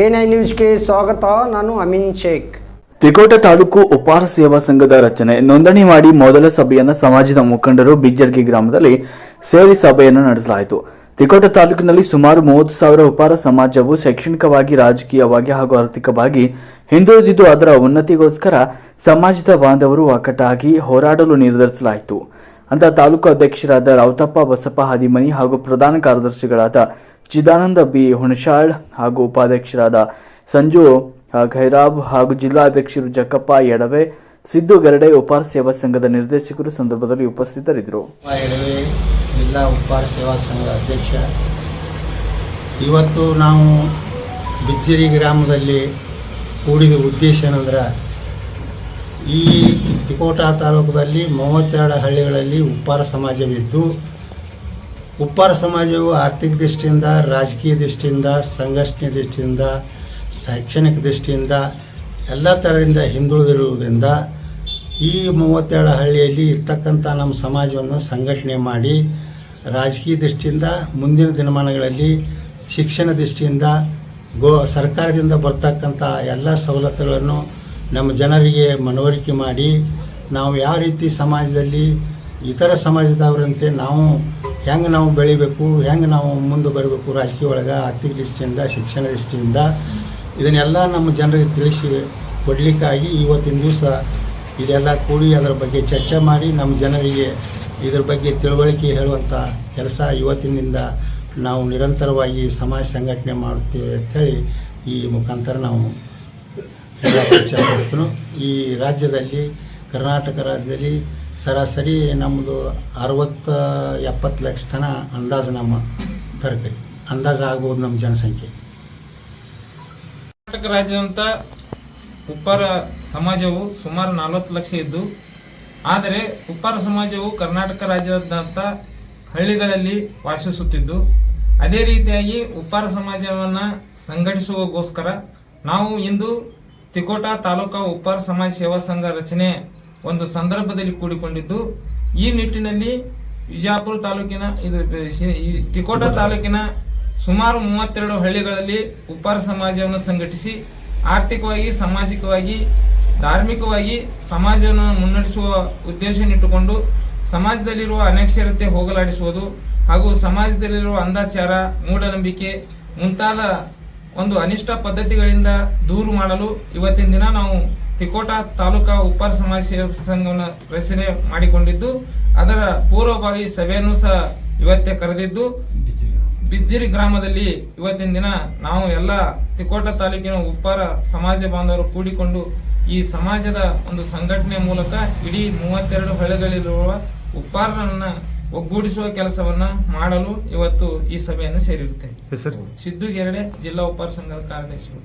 A ನ್ಯೂಸ್ಗೆ ಸ್ವಾಗತ, ನಾನು ಅಮೀನ್ ಶೇಖ್. ತಿಕೋಟ ತಾಲೂಕು ಉಪಹಾರ ಸೇವಾ ಸಂಘದ ರಚನೆ ನೋಂದಣಿ ಮಾಡಿ ಮೊದಲ ಸಭೆಯನ್ನು ಸಮಾಜದ ಮುಖಂಡರು ಬಿಜ್ಜರ್ಗಿ ಗ್ರಾಮದಲ್ಲಿ ಸೇರಿ ಸಭೆಯನ್ನು ನಡೆಸಲಾಯಿತು. ತಿಕೋಟ ತಾಲೂಕಿನಲ್ಲಿ ಸುಮಾರು ಮೂವತ್ತು ಸಾವಿರ ಉಪಾರ ಸಮಾಜವು ಶೈಕ್ಷಣಿಕವಾಗಿ, ರಾಜಕೀಯವಾಗಿ ಹಾಗೂ ಆರ್ಥಿಕವಾಗಿ ಹಿಂದುಳಿದಿದ್ದು, ಅದರ ಉನ್ನತಿಗೋಸ್ಕರ ಸಮಾಜದ ಬಾಂಧವರು ಒಕ್ಕಟ್ಟಾಗಿ ಹೋರಾಡಲು ನಿರ್ಧರಿಸಲಾಯಿತು. ಅಂತ ತಾಲೂಕು ಅಧ್ಯಕ್ಷರಾದ ರಾವತಪ್ಪ ಬಸಪ್ಪ ಹಾದಿಮನಿ ಹಾಗೂ ಪ್ರಧಾನ ಕಾರ್ಯದರ್ಶಿಗಳಾದ ಚಿದಾನಂದ ಬಿ. ಹುಣಶಾಳ್ ಹಾಗೂ ಉಪಾಧ್ಯಕ್ಷರಾದ ಸಂಜು ಖೈರಾಬ್ ಹಾಗೂ ಜಿಲ್ಲಾಧ್ಯಕ್ಷರು ಜಕ್ಕಪ್ಪ ಎಡವೆ ಸಿದ್ದು ಗರಡೆ ಉಪಾರ ಸೇವಾ ಸಂಘದ ನಿರ್ದೇಶಕರು ಸಂದರ್ಭದಲ್ಲಿ ಉಪಸ್ಥಿತರಿದ್ದರು. ಎಡವೆ ಜಿಲ್ಲಾ ಉಪಹಾರ ಸೇವಾ ಸಂಘದ ಅಧ್ಯಕ್ಷ. ಇವತ್ತು ನಾವು ಬಿಜ್ಜಿರಿ ಗ್ರಾಮದಲ್ಲಿ ಕೂಡಿದ ಉದ್ದೇಶ ಏನಂದ್ರೆ, ಈ ತಿಕೋಟ ತಾಲೂಕದಲ್ಲಿ ಮೂವತ್ತೆರಡು ಹಳ್ಳಿಗಳಲ್ಲಿ ಉಪ್ಪಾರ ಸಮಾಜವಿದ್ದು ಉಪ್ಪಾರ ಸಮಾಜವು ಆರ್ಥಿಕ ದೃಷ್ಟಿಯಿಂದ, ರಾಜಕೀಯ ದೃಷ್ಟಿಯಿಂದ ಸಂಘಟನೆ ದೃಷ್ಟಿಯಿಂದ, ಶೈಕ್ಷಣಿಕ ದೃಷ್ಟಿಯಿಂದ ಎಲ್ಲ ಥರದಿಂದ ಹಿಂದುಳಿದಿರುವುದರಿಂದ ಈ ಮೂವತ್ತೆರಡು ಹಳ್ಳಿಯಲ್ಲಿ ಇರ್ತಕ್ಕಂಥ ನಮ್ಮ ಸಮಾಜವನ್ನು ಸಂಘಟನೆ ಮಾಡಿ ರಾಜಕೀಯ ದೃಷ್ಟಿಯಿಂದ ಮುಂದಿನ ದಿನಮಾನಗಳಲ್ಲಿ ಶಿಕ್ಷಣ ದೃಷ್ಟಿಯಿಂದ, ಗೋ ಸರ್ಕಾರದಿಂದ ಬರ್ತಕ್ಕಂಥ ಎಲ್ಲ ಸವಲತ್ತುಗಳನ್ನು ನಮ್ಮ ಜನರಿಗೆ ಮನವರಿಕೆ ಮಾಡಿ ನಾವು ಯಾವ ರೀತಿ ಸಮಾಜದಲ್ಲಿ ಇತರ ಸಮಾಜದವರಂತೆ ನಾವು ಹೆಂಗೆ ನಾವು ಬೆಳಿಬೇಕು, ಹೆಂಗೆ ನಾವು ಮುಂದೆ ಬರಬೇಕು ರಾಜಕೀಯ ಒಳಗೆ, ಆರ್ಥಿಕ ದೃಷ್ಟಿಯಿಂದ, ಶಿಕ್ಷಣ ದೃಷ್ಟಿಯಿಂದ. ಇದನ್ನೆಲ್ಲ ನಮ್ಮ ಜನರಿಗೆ ತಿಳಿಸಿ ಕೊಡಲಿಕ್ಕಾಗಿ ಇವತ್ತಿನ ದಿವಸ ಇದೆಲ್ಲ ಕೂಡಿ ಅದರ ಬಗ್ಗೆ ಚರ್ಚೆ ಮಾಡಿ ನಮ್ಮ ಜನರಿಗೆ ಇದ್ರ ಬಗ್ಗೆ ತಿಳುವಳಿಕೆ ಹೇಳುವಂಥ ಕೆಲಸ ಇವತ್ತಿನಿಂದ ನಾವು ನಿರಂತರವಾಗಿ ಸಮಾಜ ಸಂಘಟನೆ ಮಾಡುತ್ತೇವೆ ಅಂಥೇಳಿ ಈ ಮುಖಾಂತರ ನಾವು ಈ ರಾಜ್ಯದಲ್ಲಿ, ಕರ್ನಾಟಕ ರಾಜ್ಯದಲ್ಲಿ ಸರಾಸರಿ ನಮ್ಮದು ಅರವತ್ತು ಎಪ್ಪತ್ತು ಲಕ್ಷ ತನ ಅಂದಾಜು ನಮ್ಮ ತರಬೇತಿ ಅಂದಾಜು ಆಗ್ಬೋದು ನಮ್ಮ ಜನಸಂಖ್ಯೆ. ಕರ್ನಾಟಕ ರಾಜ್ಯದಂಥ ಉಪ್ಪಾರ ಸಮಾಜವು ಸುಮಾರು ನಲವತ್ತು ಲಕ್ಷ ಇದ್ದು, ಆದರೆ ಉಪ್ಪಾರ ಸಮಾಜವು ಕರ್ನಾಟಕ ರಾಜ್ಯದಂಥ ಹಳ್ಳಿಗಳಲ್ಲಿ ವಾಸಿಸುತ್ತಿದ್ದು, ಅದೇ ರೀತಿಯಾಗಿ ಉಪ್ಪಾರ ಸಮಾಜವನ್ನು ಸಂಘಟಿಸುವಗೋಸ್ಕರ ನಾವು ಇಂದು ತಿಕೋಟಾ ತಾಲೂಕಾ ಉಪ್ಪಾರ ಸಮಾಜ ಸೇವಾ ಸಂಘ ರಚನೆ ಒಂದು ಸಂದರ್ಭದಲ್ಲಿ ಕೂಡಿಕೊಂಡಿದ್ದು. ಈ ನಿಟ್ಟಿನಲ್ಲಿ ವಿಜಯಪುರ ತಾಲೂಕಿನ, ಇದು ತಿಕೋಟ ತಾಲೂಕಿನ ಸುಮಾರು ಮೂವತ್ತೆರಡು ಹಳ್ಳಿಗಳಲ್ಲಿ ಉಪ್ಪಾರ ಸಮಾಜವನ್ನು ಸಂಘಟಿಸಿ, ಆರ್ಥಿಕವಾಗಿ, ಸಾಮಾಜಿಕವಾಗಿ, ಧಾರ್ಮಿಕವಾಗಿ ಸಮಾಜವನ್ನು ಮುನ್ನಡೆಸುವ ಉದ್ದೇಶನಿಟ್ಟುಕೊಂಡು ಸಮಾಜದಲ್ಲಿರುವ ಅನಕ್ಷರತೆ ಹೋಗಲಾಡಿಸುವುದು ಹಾಗೂ ಸಮಾಜದಲ್ಲಿರುವ ಅಂಧಾಚಾರ, ಮೂಢನಂಬಿಕೆ ಮುಂತಾದ ಒಂದು ಅನಿಷ್ಟ ಪದ್ಧತಿಗಳಿಂದ ದೂರು ಮಾಡಲು ಇವತ್ತಿನ ದಿನ ನಾವು ತಿಕೋಟ ತಾಲೂಕಾ ಉಪ್ಪಾರ ಸಮಾಜ ಸೇವಾ ಸಂಘವನ್ನು ರಚನೆ ಮಾಡಿಕೊಂಡಿದ್ದು ಅದರ ಪೂರ್ವಭಾವಿ ಸಭೆಯನ್ನು ಸಹ ಇವತ್ತೇ ಕರೆದಿದ್ದು. ಬಿಜ್ಜಿರಿ ಗ್ರಾಮದಲ್ಲಿ ಇವತ್ತಿನ ದಿನ ನಾವು ಎಲ್ಲ ತಿಕೋಟ ತಾಲೂಕಿನ ಉಪ್ಪಾರ ಸಮಾಜ ಬಾಂಧವರು ಕೂಡಿಕೊಂಡು ಈ ಸಮಾಜದ ಒಂದು ಸಂಘಟನೆ ಮೂಲಕ ಇಡೀ ಮೂವತ್ತೆರಡು ಹಳ್ಳಿಗಳಲ್ಲಿರುವ ಉಪ್ಪಾರರನ್ನ ಒಗ್ಗೂಡಿಸುವ ಕೆಲಸವನ್ನ ಮಾಡಲು ಇವತ್ತು ಈ ಸಭೆಯನ್ನು ಸೇರಿರುತ್ತೇವೆ. ಸಿದ್ದು ಗೆರಡೆ ಜಿಲ್ಲಾ ಉಪ್ಪಾರ ಸಂಘದ ಕಾರ್ಯದರ್ಶಿಗಳು